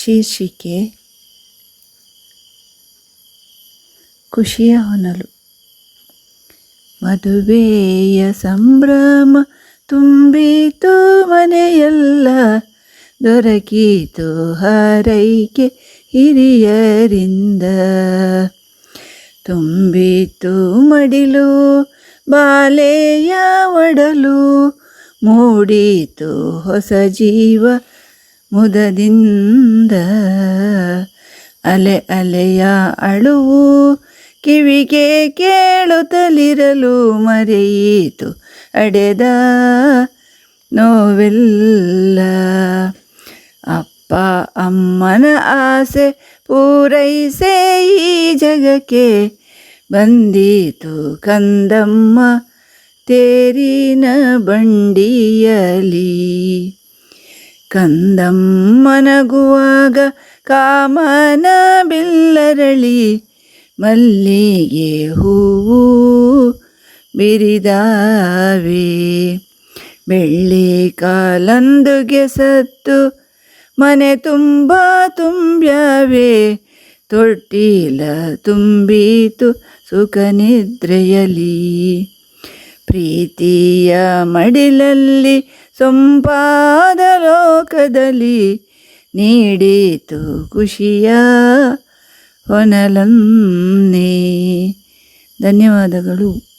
ಶೀರ್ಷಿಕೆ ಖುಷಿಯ ಹೊನಲು ಮದುವೆಯ ಸಂಭ್ರಮ ತುಂಬಿತು ಮನೆಯೆಲ್ಲ, ದೊರಕಿತು ಹರೈಕೆ ಹಿರಿಯರಿಂದ. ತುಂಬಿತು ಮಡಿಲು, ಬಾಲೆಯ ಒಡಲು, ಮೂಡಿತು ಹೊಸ ಜೀವ ಮುದದಿಂದ ಅಲೆ ಅಲೆಯ ಅಳುವು ಕಿವಿಗೆ ಕೇಳುತ್ತಲಿರಲು ಮರೆಯಿತು. ಅಡೆದ ನೋವೆಲ್ಲ ಅಪ್ಪ ಅಮ್ಮನ ಆಸೆ ಪೂರೈಸೆ ಈ ಜಗಕ್ಕೆ ಬಂದೀತು. ಕಂದಮ್ಮ ತೇರಿನ ಬಂಡಿಯಲಿ ಕಂದಮ್ಮನಗುವಾಗ ಕಾಮನ ಬಿಲ್ಲರಳಿ ಮಲ್ಲಿಗೆ ಹೂವು ಬಿರಿದಾವೆ. ಬೆಳ್ಳಿ ಕಾಲಂದುಗೆ ಸತ್ತು ಮನೆ ತುಂಬ ತುಂಬ್ಯಾವೆ. ತೊಟ್ಟಿಲ ತುಂಬಿತು ಸುಖ ನಿದ್ರೆಯಲಿ ಪ್ರೀತಿಯ ಮಡಿಲಲ್ಲಿ ಸೊಂಪಾದ ಲೋಕದಲ್ಲಿ ನೀಡಿತು ಖುಷಿಯ ಹೊನಲನ್ನೇ. ಧನ್ಯವಾದಗಳು.